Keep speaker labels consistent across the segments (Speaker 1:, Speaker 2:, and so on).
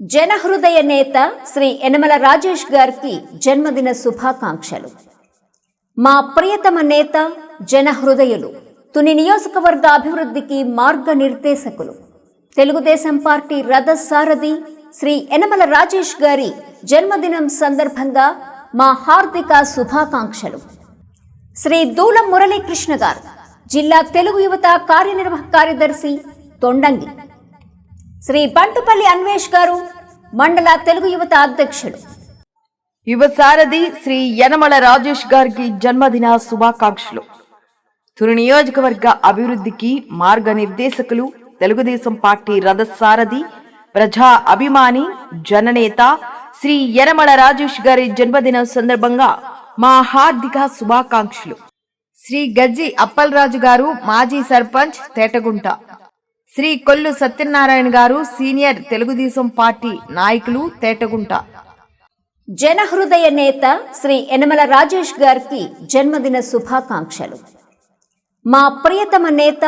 Speaker 1: జనహృదయ నేత శ్రీ యనమల రాజేష్ గారికి జన్మదిన శుభాకాంక్షలు. మా ప్రియతమ నేత జనహృదయులు తుని నియోజకవర్గ అభివృద్ధికి మార్గనిర్దేశకులు తెలుగుదేశం పార్టీ రథ సారథి శ్రీ యనమల రాజేష్ గారి జన్మదినం సందర్భంగా మా హార్దిక శుభాకాంక్షలు. శ్రీ దూలం మురళీకృష్ణ గారు జిల్లా తెలుగు యువత కార్యనిర్వాహక కార్యదర్శి తొండంగి శ్రీ బంటుపల్లి అన్వేష్ గారు మండల తెలుగు యువత అధ్యక్షులు
Speaker 2: యువ సారథి శ్రీ యనమల రాజేష్ గారికి జన్మదిన శుభాకాంక్షలు. తురు నియోజకవర్గ అభివృద్ధికి మార్గనిర్దేశకులు తెలుగుదేశం పార్టీ రథ సారథి ప్రజా అభిమాని జననేత శ్రీ యనమల రాజేష్ గారి జన్మదిన సందర్భంగా మా హార్దిక శుభాకాంక్షలు. శ్రీ గజ్జి అప్పలరాజు గారు మాజీ సర్పంచ్ తేటగుంట. శ్రీ కొల్లు సత్యనారాయణ గారు సీనియర్ తెలుగుదేశం పార్టీ నాయకులు తేటగుంట.
Speaker 1: జనహృదయ నేత శ్రీ యనమల రాజేష్ గారికి జన్మదిన శుభాకాంక్షలు. మా ప్రియతమ నేత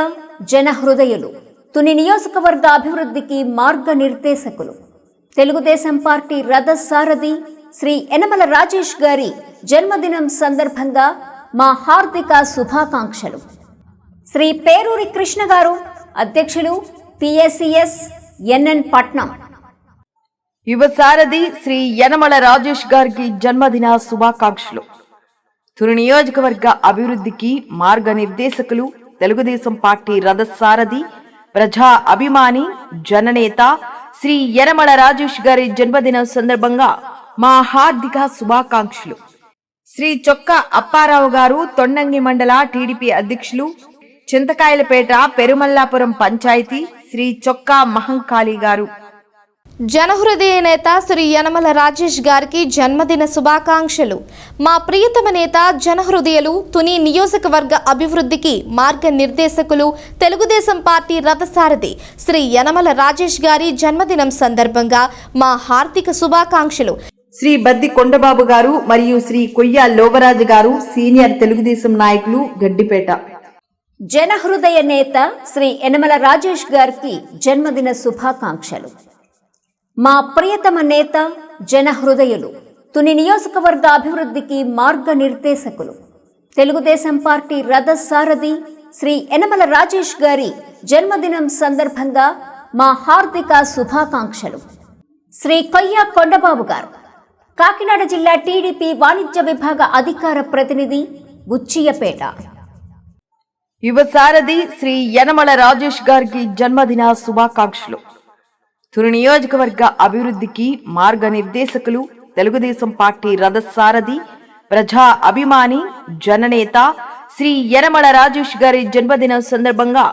Speaker 1: జనహృదయులు తుని నియోజకవర్గ అభివృద్ధికి మార్గనిర్దేశకులు తెలుగుదేశం పార్టీ రథ సారథి శ్రీ యనమల రాజేష్ గారి జన్మదినం సందర్భంగా మా హార్దిక శుభాకాంక్షలు. శ్రీ పేరూరి కృష్ణ గారు అధ్యక్షులు పిఎస్సిఎస్ ఎన్ఎన్ పట్నం.
Speaker 2: యువ సారథి శ్రీ యనమల రాజేష్ గారికి జన్మదిన శుభాకాంక్షలు. తుని నియోజకవర్గ అభివృద్ధికి మార్గనిర్దేశకులు తెలుగుదేశం పార్టీ రథ సారథి ప్రజా అభిమాని జననేత శ్రీ యనమల రాజేష్ గారి జన్మదిన సందర్భంగా మా హార్దిక శుభాకాంక్షలు. శ్రీ చొక్క అప్పారావు గారు తొండంగి మండల టీడీపీ అధ్యక్షులు చింతకాయలపేట పెరుమల్లాపురం పంచాయతీ శ్రీ చొక్కా మహంకాళి గారు.
Speaker 3: జనహృదయ నేత శ్రీ యనమల రాజేష్ గారికి జన్మదిన శుభాకాంక్షలు. మా ప్రియతమ నేత జనహృదయులు తుని నియోజకవర్గ అభివృద్ధికి మార్గనిర్దేశకులు తెలుగుదేశం పార్టీ రథసారథి శ్రీ యనమల రాజేష్ గారి జన్మదినం సందర్భంగా మా హార్దిక శుభాకాంక్షలు.
Speaker 2: శ్రీ బద్ది కొండబాబు గారు మరియు శ్రీ కొయ్య లోవరాజు గారు సీనియర్ తెలుగుదేశం నాయకులు గడ్డిపేట.
Speaker 1: జనహృదయ నేత శ్రీ యనమల రాజేష్ గారికి జన్మదిన శుభాకాంక్షలు. మా ప్రియతమ నేత జనహృదయులు తుని నియోజకవర్గ అభివృద్ధికి మార్గనిర్దేశకులు తెలుగుదేశం పార్టీ రథ సారథి శ్రీ యనమల రాజేష్ గారి జన్మదినం సందర్భంగా మా హార్దిక శుభాకాంక్షలు. శ్రీ కొయ్య కొండబాబు గారు కాకినాడ జిల్లా టీడీపీ వాణిజ్య విభాగ అధికార ప్రతినిధి బుచ్చియపేట.
Speaker 2: యువ సారథి శ్రీ యనమల రాజేష్ గారికి జన్మదిన శుభాకాంక్షలు. తుని నియోజకవర్గ అభివృద్ధికి మార్గనిర్దేశకులు తెలుగుదేశం పార్టీ రథ సారథి ప్రజా అభిమాని జననేత శ్రీ యనమల రాజేష్ గారి జన్మదిన సందర్భంగా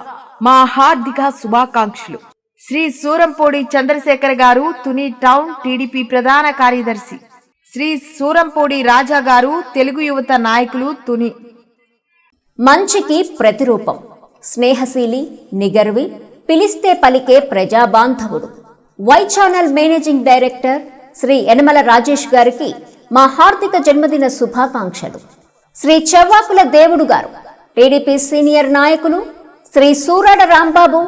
Speaker 2: మా హార్దిక శుభాకాంక్షలు. శ్రీ సూరంపూడి చంద్రశేఖర్ గారు తుని టౌన్ టీడీపీ ప్రధాన కార్యదర్శి. శ్రీ సూరంపూడి రాజా గారు తెలుగు యువత నాయకులు తుని
Speaker 1: మంచికి ప్రతిరూపం. స్నేహశీలి నిగర్వి పిలిస్తే పలికే ప్రజాబాంధవుడు. Y channel managing director Shri Yanamala Rajesh గారికి మా హార్దిక జన్మదిన శుభాకాంక్షలు. శ్రీ చెవ్వాకుల దేవుడు గారు టీడీపీ సీనియర్ నాయకులు శ్రీ సూరాడ రాంబాబు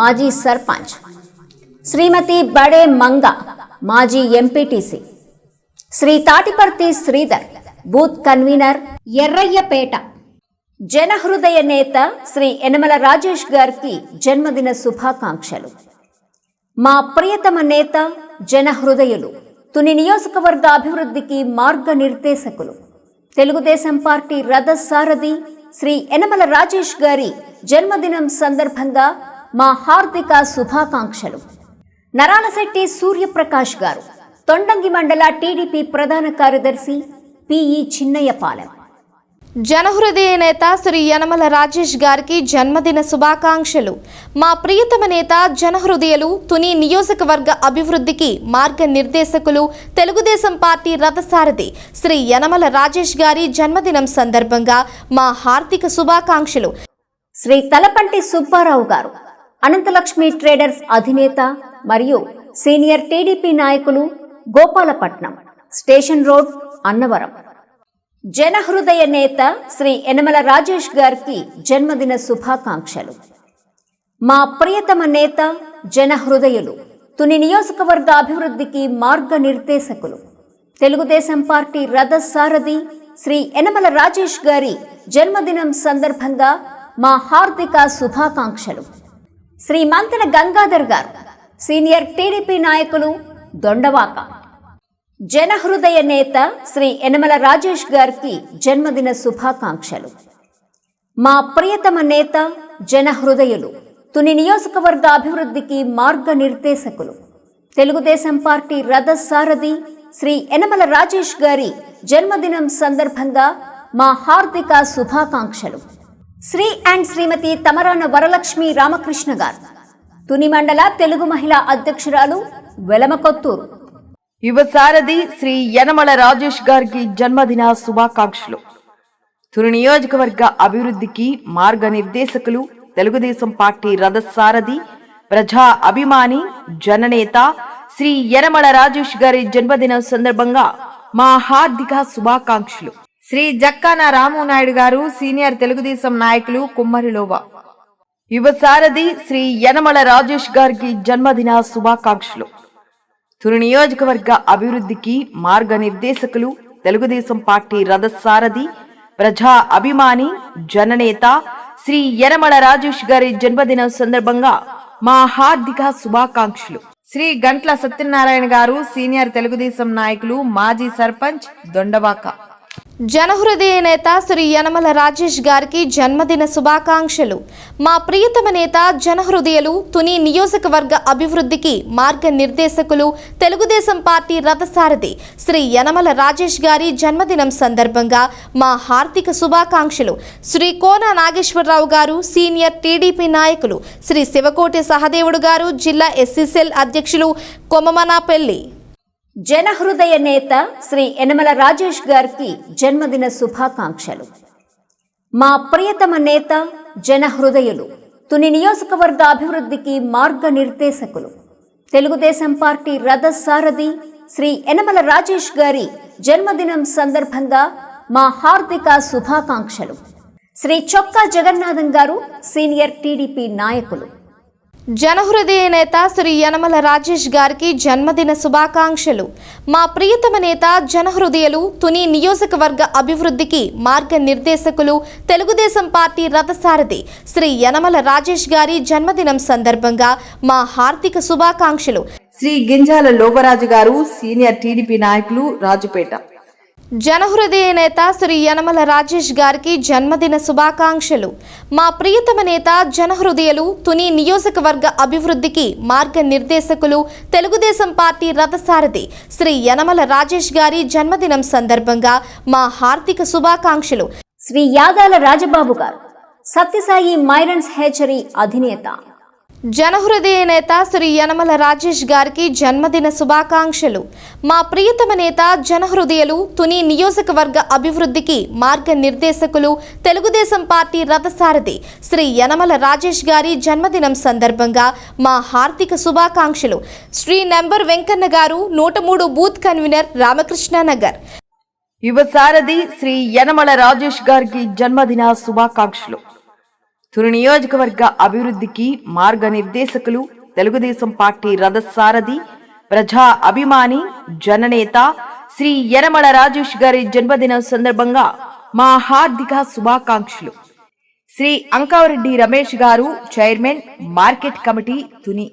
Speaker 1: మాజీ సర్పంచ్. శ్రీమతి బడే మంగ మాజీ MPTC. Shri Tatiparthi Sridhar booth convener Errayyapeta. జనహృదయ నేత శ్రీ యనమల రాజేష్ గారికి జన్మదిన శుభాకాంక్షలు. మా ప్రియతమ నేత జనహృదయులు తుని నియోజకవర్గ అభివృద్ధికి మార్గనిర్దేశకులు తెలుగుదేశం పార్టీ రథ సారథి శ్రీ యనమల రాజేష్ గారి జన్మదినం సందర్భంగా మా హార్దిక శుభాకాంక్షలు. నరాలశెట్టి సూర్యప్రకాష్ గారు తొండంగి మండల టీడీపీ ప్రధాన కార్యదర్శి పిఈ చిన్నయ్యపాలెం.
Speaker 3: జనహృదయ నేత శ్రీ యనమల రాజేష్ గారికి జన్మదిన శుభాకాంక్షలు. మా ప్రియతమ నేత జనహృదయులు తుని నియోజకవర్గ అభివృద్ధికి మార్గ నిర్దేశకులు తెలుగుదేశం పార్టీ రథసారథి శ్రీ యనమల రాజేష్ గారి జన్మదినం సందర్భంగా మా హార్దిక శుభాకాంక్షలు.
Speaker 1: శ్రీ తలపంటి సుబ్బారావు గారు అనంతలక్ష్మి ట్రేడర్స్ అధినేత మరియు సీనియర్ టీడీపీ నాయకులు గోపాలపట్నం స్టేషన్ రోడ్ అన్నవరం. జనహృదయ నేత శ్రీ యనమల రాజేష్ గారికి జన్మదిన శుభాకాంక్షలు. మా ప్రియతమ నేత జనహృదయులు తుని నియోజకవర్గ అభివృద్ధికి మార్గనిర్దేశకులు తెలుగుదేశం పార్టీ రథ సారథి శ్రీ యనమల రాజేష్ గారి జన్మదినం సందర్భంగా మా హార్దిక శుభాకాంక్షలు. శ్రీ మంతెన గంగాధర్ గారు సీనియర్ టీడీపీ నాయకులు దొండవాక. జనహృదయ నేత శ్రీ యనమల రాజేష్ గారికి జన్మదిన శుభాకాంక్షలు. మా ప్రియతమ నేత జనహృదయులు తుని నియోజకవర్గ అభివృద్ధికి మార్గనిర్దేశకులు తెలుగుదేశం పార్టీ రథ సారథి శ్రీ యనమల రాజేష్ గారి జన్మదినం సందర్భంగా మా హార్దిక శుభాకాంక్షలు. శ్రీ అండ్ శ్రీమతి తమరాన వరలక్ష్మి రామకృష్ణ గారు తుని మండల తెలుగు మహిళా అధ్యక్షురాలు వెలమకొత్తూరు.
Speaker 2: యువ సారథి శ్రీ యనమల రాజేష్ గారికి జన్మదిన శుభాకాంక్షలు. తురు నియోజకవర్గ అభివృద్ధికి మార్గనిర్దేశకులు తెలుగుదేశం పార్టీ రథసారథి ప్రజా అభిమాని జననేత శ్రీ యనమల రాజేష్ గారి జన్మదినం సందర్భంగా మా హార్దిక శుభాకాంక్షలు. శ్రీ జక్కాన రాము నాయుడు గారు సీనియర్ తెలుగుదేశం నాయకులు కుమ్మరిలోవా. యువ సారథి శ్రీ యనమల రాజేష్ గారికి జన్మదిన శుభాకాంక్షలు. తుని నియోజకవర్గ అభివృద్ధికి మార్గనిర్దేశకులు తెలుగుదేశం పార్టీ రథసారథి ప్రజా అభిమాని జననేత శ్రీ యనమల రాజేష్ గారి జన్మదినం సందర్భంగా మా హార్దిక శుభాకాంక్షలు. శ్రీ గంట్ల సత్యనారాయణ గారు సీనియర్ తెలుగుదేశం నాయకులు మాజీ సర్పంచ్ దొండవాక.
Speaker 3: జనహృదయ నేత శ్రీ యనమల రాజేష్ గారికి జన్మదిన శుభాకాంక్షలు. మా ప్రియతమ నేత జనహృదయులు తుని నియోజకవర్గ అభివృద్ధికి మార్గనిర్దేశకులు తెలుగుదేశం పార్టీ రథసారథి శ్రీ యనమల రాజేష్ గారి జన్మదినం సందర్భంగా మా హార్దిక శుభాకాంక్షలు. శ్రీ కోన నాగేశ్వరరావు గారు సీనియర్ టీడీపీ నాయకులు శ్రీ శివకోటి సహదేవుడు గారు జిల్లా ఎస్సీసెల్ అధ్యక్షులు కొమమనాపల్లి.
Speaker 1: జనహృదయ నేత శ్రీ యనమల రాజేష్ గారికి జన్మదిన శుభాకాంక్షలు. మా ప్రియతమ నేత జనహృదయులు తుని నియోజకవర్గ అభివృద్ధికి మార్గనిర్దేశకులు తెలుగుదేశం పార్టీ రథ సారథి శ్రీ యనమల రాజేష్ గారి జన్మదినం సందర్భంగా మా హార్దిక శుభాకాంక్షలు. శ్రీ చొక్కా జగన్నాథం గారు సీనియర్ టీడీపీ నాయకులు.
Speaker 3: జనహృదయ నేత శ్రీ యనమల రాజేష్ గారికి జన్మదిన శుభాకాంక్షలు. మా ప్రియతమ నేత జనహృదయలు తుని నియోజకవర్గ అభివృద్ధికి మార్గనిర్దేశకులు తెలుగుదేశం పార్టీ రథసారథి శ్రీ యనమల రాజేష్ గారి జన్మదినం సందర్భంగా మా హార్దిక శుభాకాంక్షలు.
Speaker 2: శ్రీ గింజాల లోవరాజు గారు సీనియర్ టీడీపీ నాయకులు రాజుపేట.
Speaker 3: జనహృదయ నేత శ్రీ యనమల రాజేష్ గారికి జన్మదిన శుభాకాంక్షలు. మా ప్రియతమ నేత జనహృదయలు తుని నియోజకవర్గ అభివృద్ధికి మార్గనిర్దేశకులు తెలుగుదేశం పార్టీ రథసారథి శ్రీ యనమల రాజేష్ గారి జన్మదినం సందర్భంగా మా హార్దిక శుభాకాంక్షలు.
Speaker 1: శ్రీ యాదాల రాజబాబు గారు సత్యసాయి మైరన్స్ హేచరీ అధినేత.
Speaker 3: జనహృదయ నేత శ్రీ యనమల రాజేష్ గారికి జన్మదిన శుభాకాంక్షలు. మా ప్రియతమ నేత జనహృదయలు తుని నియోజకవర్గ అభివృద్ధికి మార్గనిర్దేశకులు తెలుగుదేశం పార్టీ రథసారథి శ్రీ యనమల రాజేష్ గారి జన్మదినం సందర్భంగా మా హార్దిక శుభాకాంక్షలు. శ్రీ నెంబర్ వెంకన్న గారు నూట మూడు బూత్ కన్వీనర్ రామకృష్ణానగర్.
Speaker 2: యువ సారథి శ్రీ యనమల రాజేష్ గారికి జన్మదిన శుభాకాంక్షలు. తుని నియోజకవర్గ అభివృద్ధికి మార్గనిర్దేశకులు తెలుగుదేశం పార్టీ రథసారథి ప్రజా అభిమాని జననేత శ్రీ యనమల రాజేష్ గారి జన్మదినం సందర్భంగా మా హార్దిక శుభాకాంక్షలు. Shri Ankavareddy Ramesh garu chairman market committee Tuni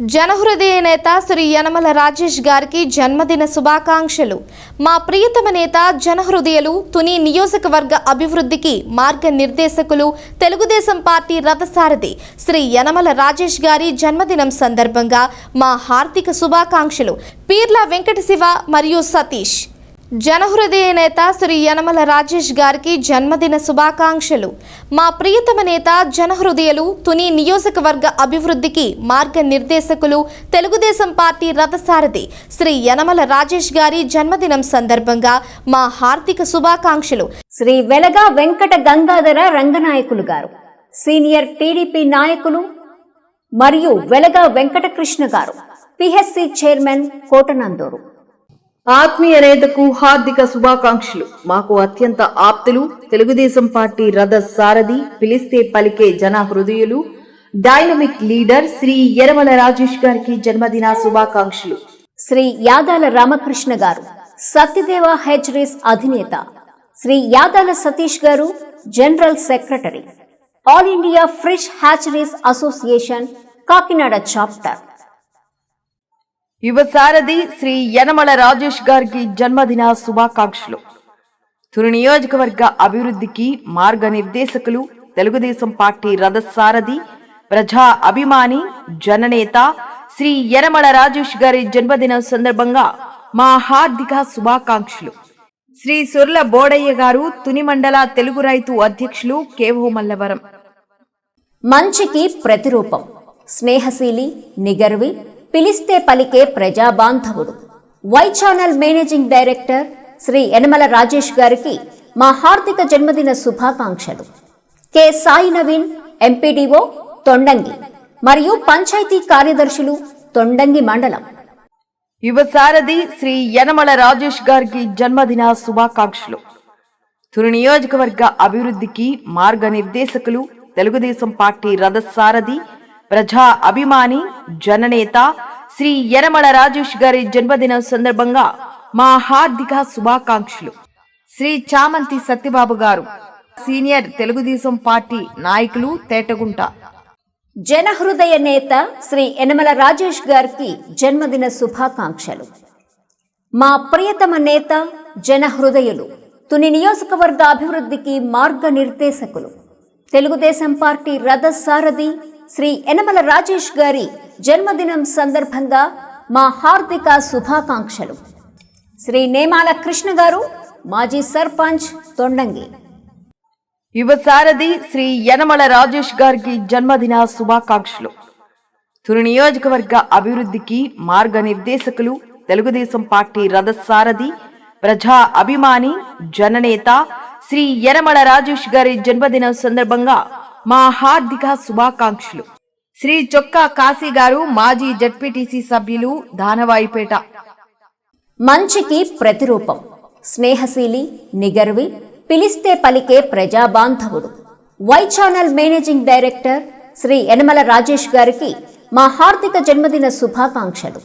Speaker 3: జనహృదయ నేత శ్రీ యనమల రాజేష్ గారికి జన్మదిన శుభాకాంక్షలు. మా ప్రియతమ నేత జనహృదయలు తుని నియోజకవర్గ అభివృద్ధికి మార్గనిర్దేశకులు తెలుగుదేశం పార్టీ రథసారథి శ్రీ యనమల రాజేష్ గారి జన్మదినం సందర్భంగా మా హార్దిక శుభాకాంక్షలు. పీర్ల వెంకట శివ మరియు సతీష్. జనహృదయ నేత శ్రీ యనమల రాజేష్ గారికి జన్మదిన శుభాకాంక్షలు. మా ప్రియతమ నేత జనహృదయులు తుని నియోజకవర్గ అభివృద్ధికి మార్గ నిర్దేశకులు తెలుగుదేశం పార్టీ రథసారథి శ్రీ యనమల రాజేష్ గారి జన్మదినం సందర్భంగా మా హార్దిక శుభాకాంక్షలు.
Speaker 1: శ్రీ వెలగా వెంకట గంగాధర రంగనాయకులు గారు సీనియర్ టీడీపీ నాయకులు మరియు వెలగా వెంకటకృష్ణ గారు పిహెచ్సి చైర్మన్ కోటనందూరు
Speaker 2: ఆత్మీయ నేతకు హార్దిక శుభాకాంక్షలు. మాకు అత్యంత ఆప్తులు. తెలుగుదేశం పార్టీ రథ సారథి పిలిస్తే పలికే జన హృదయులు. డైనమిక్ లీడర్ శ్రీ యనమల రాజేష్ గారికి జన్మదిన శుభాకాంక్షలు.
Speaker 1: శ్రీ యాదాల రామకృష్ణ గారు సత్యదేవ హెచ్చరీస్ అధినేత. శ్రీ యాదాల సతీష్ గారు general secretary. All India fish hatcheries association Kakinada chapter.
Speaker 2: యువ సారథి శ్రీ యనమల రాజేష్ గారికి జన్మదిన శుభాకాంక్షలు. తుని నియోజకవర్గ అభివృద్ధికి మార్గనిర్దేశకులు తెలుగుదేశం పార్టీ రథసారథి ప్రజా అభిమాని జననేత శ్రీ యనమల రాజేష్ గారి జన్మదినం సందర్భంగా మా హార్దిక శుభాకాంక్షలు. శ్రీ సుర్ల బోడయ్య గారు తుని మండల తెలుగు రైతు అధ్యక్షులు కేవో మల్లవరం.
Speaker 1: మంచికి ప్రతిరూపం. స్నేహశీలి నిగర్వి పిలిస్తే పలికే ప్రజాబాంధవుడు. Y channel managing director Shri Yanamala Rajesh గారికి మా హార్దిక జన్మదిన శుభాకాంక్షలు. కె. సాయి నవీన్ ఎంపీడీఓ తొండంగి మరియు పంచాయతీ కార్యదర్శులు తొండంగి మండలం.
Speaker 2: యువ సారథి శ్రీ యనమల రాజేష్ గారికి జన్మదిన శుభాకాంక్షలు. తుని నియోజకవర్గ అభివృద్ధికి మార్గనిర్దేశకులు తెలుగుదేశం పార్టీ రథసారథి ప్రజా అభిమాని జననేత శ్రీ యనమల రాజేష్ గారి జన్మదినం సందర్భంగా మా హార్దిక శుభాకాంక్షలు. శ్రీ చామంతి సత్యబాబు గారు సీనియర్ తెలుగుదేశం పార్టీ నాయకులు తేటగుంట.
Speaker 1: జనహృదయ నేత శ్రీ యనమల రాజేష్ గారికి జన్మదిన శుభాకాంక్షలు. మా ప్రియతమ నేత జనహృదయులు తుని నియోజకవర్గ అభివృద్ధికి మార్గనిర్దేశకులు. తెలుగుదేశం పార్టీ రథసారథి శ్రీ యనమల రాజేష్ గారి జన్మదినం సందర్భంగా మా హార్దిక శుభాకాంక్షలు. శ్రీ నేమాల కృష్ణ గారు మాజీ సర్పంచ్ తొండంగి.
Speaker 2: యువ సారథి శ్రీ యనమల రాజేష్ గారికి జన్మదిన శుభాకాంక్షలు. తుని నియోజకవర్గ అభివృద్ధికి మార్గనిర్దేశకులు తెలుగుదేశం పార్టీ రథసారథి ప్రజా అభిమాని జననేత శ్రీ యనమల రాజేష్ గారి జన్మదినం సందర్భంగా మా హార్దిక శుభాకాంక్షలు. శ్రీ చొక్కా కాశీ గారు మాజీ జడ్పీటీసీ సభ్యులు దానవాయిపేట.
Speaker 1: మంచికి ప్రతిరూపం. స్నేహశీలి నిగర్వి పిలిస్తే పలికే ప్రజాబాంధవుడు. Y channel managing director Shri Yanamala Rajesh గారికి మా హార్దిక జన్మదిన శుభాకాంక్షలు.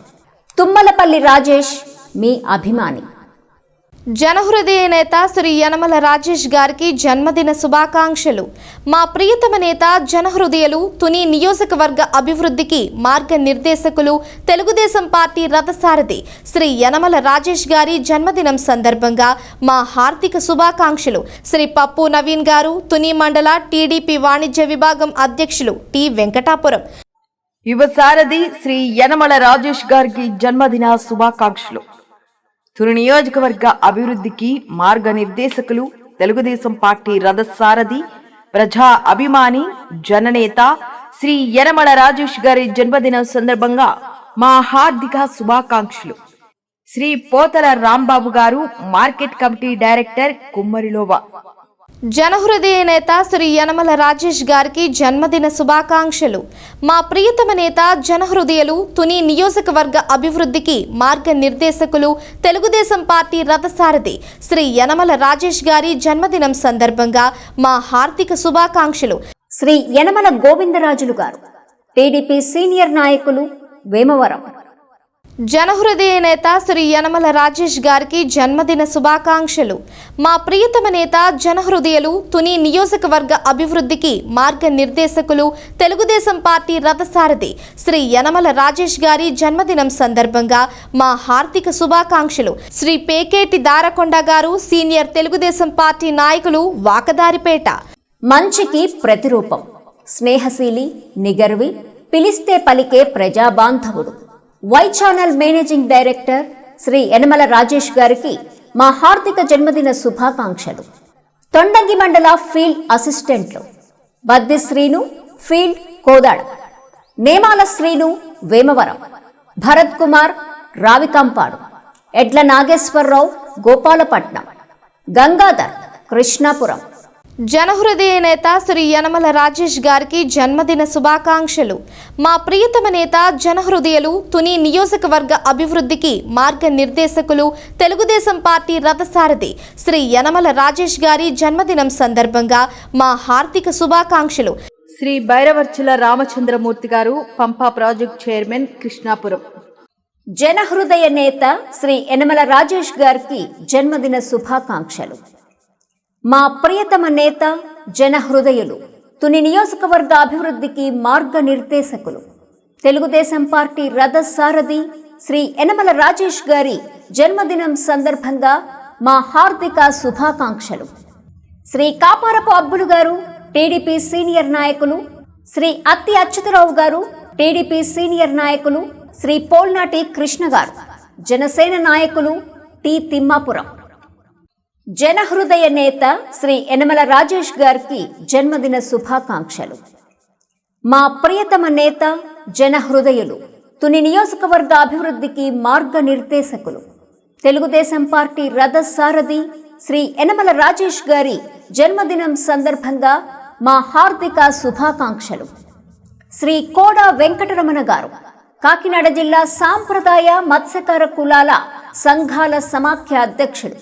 Speaker 1: తుమ్మలపల్లి రాజేష్ మీ అభిమాని.
Speaker 3: జనహృదయ నేత శ్రీ యనమల రాజేష్ గారికి జన్మదిన శుభాకాంక్షలు. మా ప్రియతమ నేత జనహృదయులు తుని నియోజకవర్గ అభివృద్ధికి మార్గ నిర్దేశకులు తెలుగుదేశం పార్టీ రథసారథి శ్రీ యనమల రాజేష్ గారి జన్మదినం సందర్భంగా మా హార్దిక శుభాకాంక్షలు. శ్రీ పప్పు నవీన్ గారు తుని మండల టీడీపీ వాణిజ్య విభాగం అధ్యక్షులు టి వెంకటాపురం.
Speaker 2: యువ సారథి శ్రీ యనమల రాజేష్ గారికి జన్మదిన శుభాకాంక్షలు. తుని నియోజకవర్గ అభివృద్ధికి మార్గనిర్దేశకులు తెలుగుదేశం పార్టీ రథసారథి ప్రజా అభిమాని జననేత శ్రీ యనమల రాజేష్ గారి జన్మదినం సందర్భంగా మా హార్దిక శుభాకాంక్షలు. శ్రీ పోతల రాంబాబు గారు మార్కెట్ కమిటీ డైరెక్టర్ కుమ్మరిలోవా.
Speaker 3: జనహృదయ నేత శ్రీ యనమల రాజేష్ గారికి జన్మదిన శుభాకాంక్షలు. మా ప్రియతమ నేత జనహృదయులు తుని నియోజకవర్గ అభివృద్ధికి మార్గనిర్దేశకులు తెలుగుదేశం పార్టీ రథసారథి శ్రీ యనమల రాజేష్ గారి జన్మదినం సందర్భంగా మా హార్దిక శుభాకాంక్షలు.
Speaker 1: శ్రీ యనమల గోవిందరాజులు గారు టీడీపీ సీనియర్ నాయకులు వేమవరం.
Speaker 3: జనహృదయ నేత శ్రీ యనమల రాజేష్ గారికి జన్మదిన శుభాకాంక్షలు. మా ప్రియతమ నేత జనహృదయలు తుని నియోజకవర్గ అభివృద్ధికి మార్గనిర్దేశకులు తెలుగుదేశం పార్టీ రథసారథి శ్రీ యనమల రాజేష్ గారి జన్మదినం సందర్భంగా మా హార్దిక శుభాకాంక్షలు. శ్రీ పేకేటి దారకొండ గారు సీనియర్ తెలుగుదేశం పార్టీ నాయకులు వాకదారిపేట.
Speaker 1: మంచికి ప్రతిరూపం. స్నేహశీలి నిగర్వి పిలిస్తే పలికే ప్రజాబాంధవుడు. Y channel managing director Shri Yanamala Rajesh గారికి మా హార్దిక జన్మదిన శుభాకాంక్షలు. తొండంగి మండల ఫీల్డ్ అసిస్టెంట్లు బద్ది శ్రీను ఫీల్డ్ కోదాడ. నేమాల శ్రీను వేమవరం. భరత్ కుమార్ రావికంపాడు. ఎడ్ల నాగేశ్వరరావు గోపాలపట్నం. గంగాధర్ కృష్ణాపురం.
Speaker 3: జనహృదయ నేత శ్రీ యనమల రాజేష్ గారికి జన్మదిన శుభాకాంక్షలు. మా ప్రియతమ నేత జనహృదయులు తుని నియోజకవర్గ అభివృద్ధికి మార్గనిర్దేశకులు తెలుగుదేశం పార్టీ రథసారథి శ్రీ యనమల రాజేష్ గారి జన్మదినం సందర్భంగా మా హార్దిక శుభాకాంక్షలు.
Speaker 2: శ్రీ భైరవర్చుల రామచంద్రమూర్తి గారు పంపా ప్రాజెక్ట్ చైర్మన్ కృష్ణాపురం.
Speaker 1: జనహృదయ నేత శ్రీ యనమల రాజేష్ గారికి జన్మదిన శుభాకాంక్షలు. మా ప్రియతమ నేత జనహృదయులు తుని నియోజకవర్గ అభివృద్ధికి మార్గ నిర్దేశకులు తెలుగుదేశం పార్టీ రథ సారథి శ్రీ యనమల రాజేష్ గారి జన్మదినం సందర్భంగా మా హార్దిక శుభాకాంక్షలు. శ్రీ కాపారపు అబ్బులు గారు టీడీపీ సీనియర్ నాయకులు శ్రీ అత్తి అచ్యుతరావు గారు టీడీపీ సీనియర్ నాయకులు శ్రీ పోల్నాటి కృష్ణ గారు జనసేన నాయకులు టి తిమ్మాపురం. జనహృదయ నేత శ్రీ యనమల రాజేష్ గారికి జన్మదిన శుభాకాంక్షలు. మా ప్రియతమ నేత జనహృదయులు తుని నియోజకవర్గ అభివృద్ధికి మార్గనిర్దేశకులు తెలుగుదేశం పార్టీ రథ సారథి శ్రీ యనమల రాజేష్ గారి జన్మదినం సందర్భంగా మా హార్దిక శుభాకాంక్షలు. శ్రీ కోడ వెంకటరమణ గారు కాకినాడ జిల్లా సాంప్రదాయ మత్స్యకార కులాల సంఘాల సమాఖ్య అధ్యక్షుడు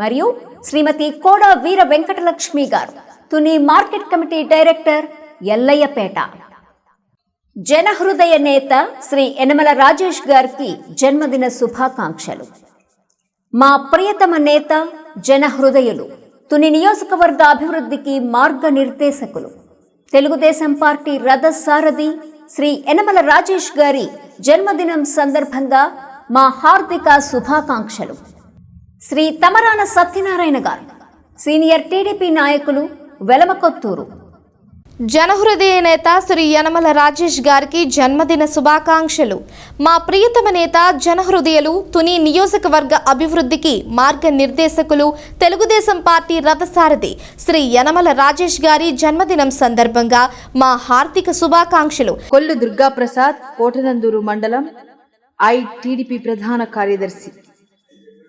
Speaker 1: మరియు శ్రీమతి కోడ వీర వెంకటలక్ష్మి గారు Tuni market committee director Yellayyapeta. జనహృదయ నేత శ్రీ యనమల రాజేష్ గారికి జన్మదిన శుభాకాంక్షలు. మా ప్రియతమ నేత జనహృదయులు తుని నియోజకవర్గ అభివృద్ధికి మార్గనిర్దేశకులు తెలుగుదేశం పార్టీ రథ సారథి శ్రీ యనమల రాజేష్ గారి జన్మదినం సందర్భంగా మా హార్దిక శుభాకాంక్షలు. శ్రీ తమరాన సత్యనారాయణ గారు సీనియర్ టీడీపీ నాయకులు వెలమకొత్తూరు.
Speaker 3: జనహృదయ నేత శ్రీ యనమల రాజేష్ గారికి జన్మదిన శుభాకాంక్షలు. మా ప్రియతమ నేత జనహృదయులు తుని నియోజకవర్గ అభివృద్ధికి మార్గనిర్దేశకులు తెలుగుదేశం పార్టీ రథసారథి శ్రీ యనమల రాజేష్ గారి జన్మదినం సందర్భంగా మా హార్దిక శుభాకాంక్షలు.
Speaker 2: కొల్లు దుర్గాప్రసాద్ కోటనందూరు మండలం ఐ టీడీపీ ప్రధాన కార్యదర్శి.